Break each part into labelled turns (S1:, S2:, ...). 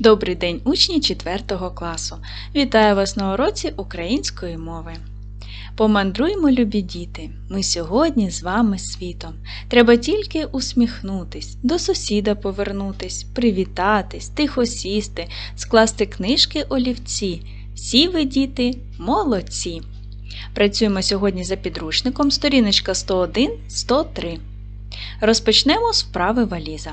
S1: Добрий день, учні 4 класу! Вітаю вас на уроці української мови. Помандруймо, любі діти! Ми сьогодні з вами світом. Треба тільки усміхнутись, до сусіда повернутись, привітатись, тихо сісти, скласти книжки олівці. Всі ви, діти, молодці! Працюємо сьогодні за підручником сторіночка 101-103. Розпочнемо з вправи валіза.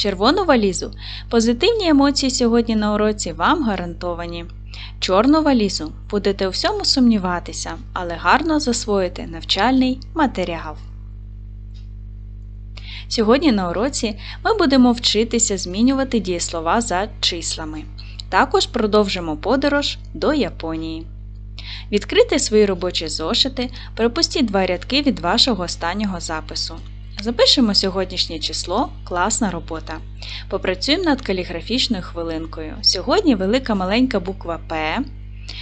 S1: червону валізу. Позитивні емоції сьогодні на уроці вам гарантовані. Чорну валізу будете у всьому сумніватися, але гарно засвоїти навчальний матеріал. Сьогодні на уроці ми будемо вчитися змінювати дієслова за числами. Також продовжимо подорож до Японії. Відкрийте свої робочі зошити, пропустіть два рядки від вашого останнього запису. Запишемо сьогоднішнє число класна робота. Попрацюємо над каліграфічною хвилинкою. Сьогодні велика маленька буква П,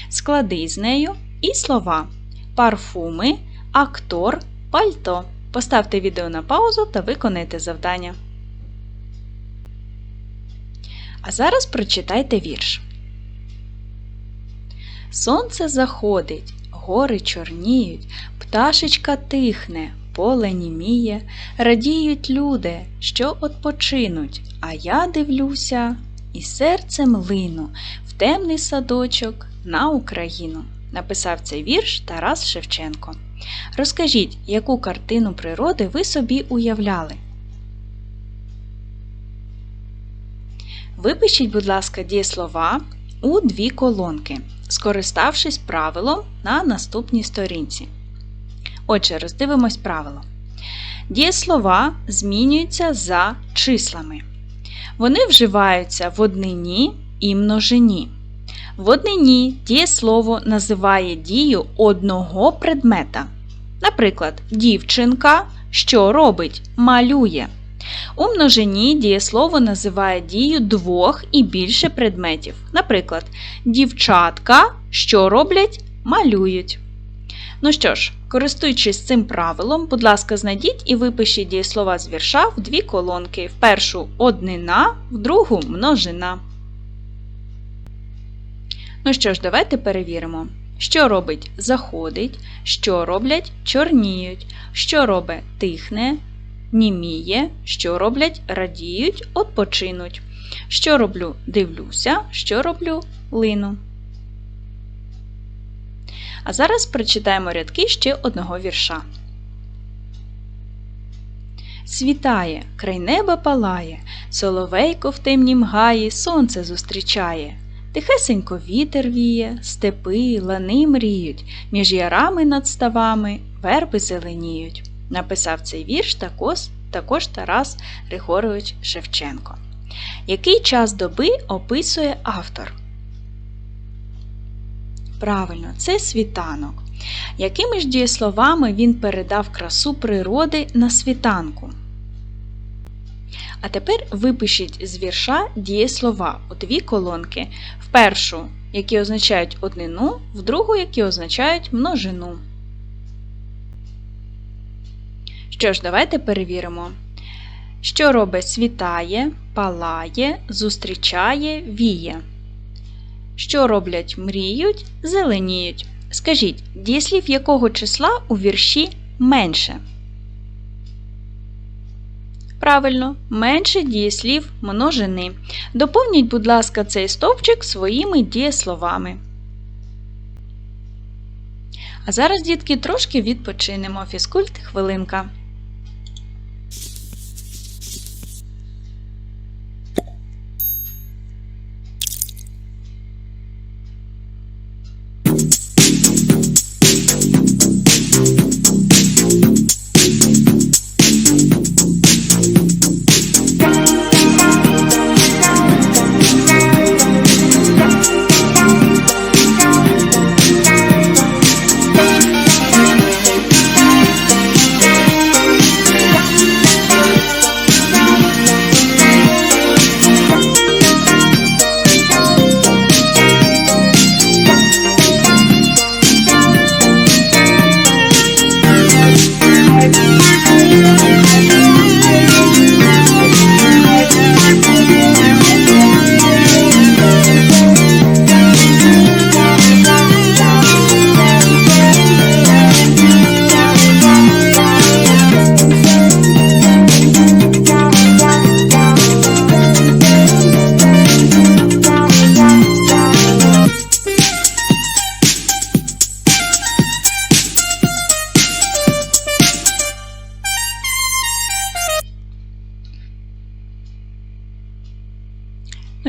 S1: склади з нею і слова парфуми, актор, пальто. Поставте відео на паузу та виконайте завдання. А зараз прочитайте вірш. Сонце заходить, гори чорніють, пташечка тихне, поле німіє, радіють люди, що отпочинуть, а я дивлюся і серцем лину в темний садочок на Україну. Написав цей вірш Тарас Шевченко. Розкажіть, яку картину природи ви собі уявляли? Випишіть, будь ласка, дієслова у дві колонки, скориставшись правилом на наступній сторінці. Отже, роздивимось правило. Дієслова змінюються за числами. Вони вживаються в однині і множині. В однині дієслово називає дію одного предмета. Наприклад, дівчинка, що робить, малює. У множині дієслово називає дію двох і більше предметів. Наприклад, дівчатка, що роблять, малюють. Ну що ж, користуючись цим правилом, будь ласка, знайдіть і випишіть дієслова з вірша в дві колонки. В першу однина, в другу множина. Ну що ж, давайте перевіримо. Що робить заходить, що роблять чорніють, що робить тихне, німіє, що роблять радіють, odpoczynуть. Що роблю дивлюся, що роблю лину. А зараз прочитаємо рядки ще одного вірша. Світає, край неба палає, соловейко в темнім гаї сонце зустрічає. Тихесенько вітер віє, степи, лани мріють, між ярами над ставами верби зеленіють. Написав цей вірш також, також Тарас Григорович Шевченко. Який час доби описує автор? Правильно, це світанок. Якими ж дієсловами він передав красу природи на світанку? А тепер випишіть з вірша дієслова у дві колонки. В першу, які означають однину, в другу, які означають множину. Що ж, давайте перевіримо. Що робить світає, палає, зустрічає, віє. Що роблять мріють, зеленіють. Скажіть, дієслів якого числа у вірші менше? Правильно, менше дієслів множини. Доповніть, будь ласка, цей стовпчик своїми дієсловами. А зараз, дітки, трошки відпочинемо. Фізкульт хвилинка.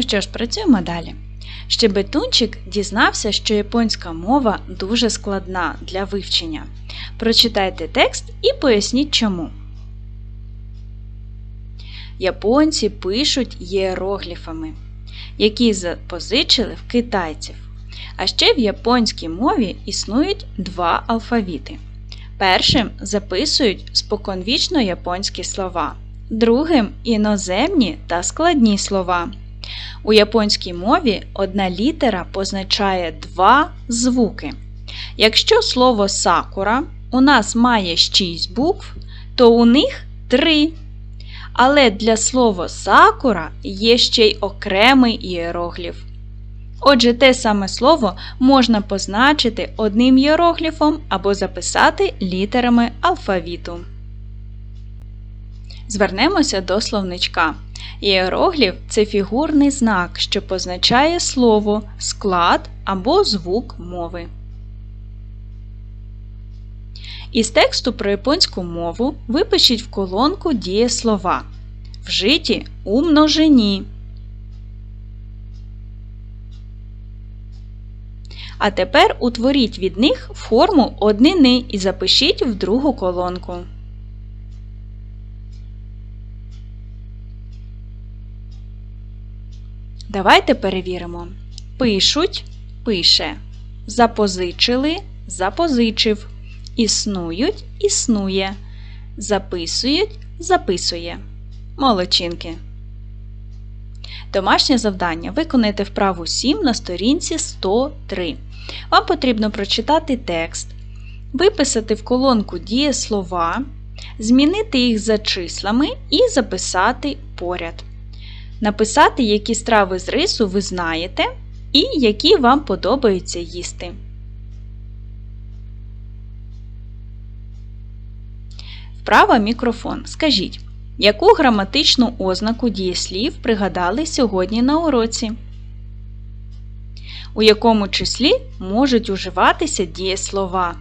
S1: Що ж, працюємо далі. Щебетунчик дізнався, що японська мова дуже складна для вивчення. Прочитайте текст і поясніть чому. Японці пишуть єрогліфами, які запозичили в китайців. А ще в японській мові існують два алфавіти. Першим записують споконвічно японські слова, другим іноземні та складні слова. У японській мові одна літера позначає два звуки. Якщо слово сакура у нас має 6 букв, то у них 3. Але для слова сакура є ще й окремий іерогліф. Отже, те саме слово можна позначити одним іерогліфом або записати літерами алфавіту. Звернемося до словничка. Іерогліф це фігурний знак, що позначає слово, склад або звук мови. Із тексту про японську мову випишіть в колонку дієслова. Вжиті у множині. А тепер утворіть від них форму однини і запишіть в другу колонку. Давайте перевіримо. Пишуть пише. Запозичили запозичив. Існують існує. Записують записує. Молодчинки. Домашнє завдання виконайте вправу 7 на сторінці 103. Вам потрібно прочитати текст, виписати в колонку дієслова, змінити їх за числами і записати поряд. Написати, які страви з рису ви знаєте і які вам подобається їсти. Вправа мікрофон. Скажіть, яку граматичну ознаку дієслів пригадали сьогодні на уроці? У якому числі можуть уживатися дієслова?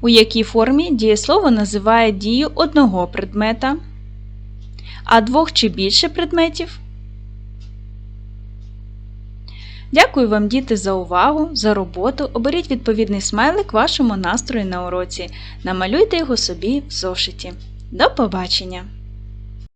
S1: У якій формі дієслово називає дію одного предмета, а двох чи більше предметів? Дякую вам, діти, за увагу, за роботу. Оберіть відповідний смайлик вашому настрою на уроці. Намалюйте його собі в зошиті. До побачення!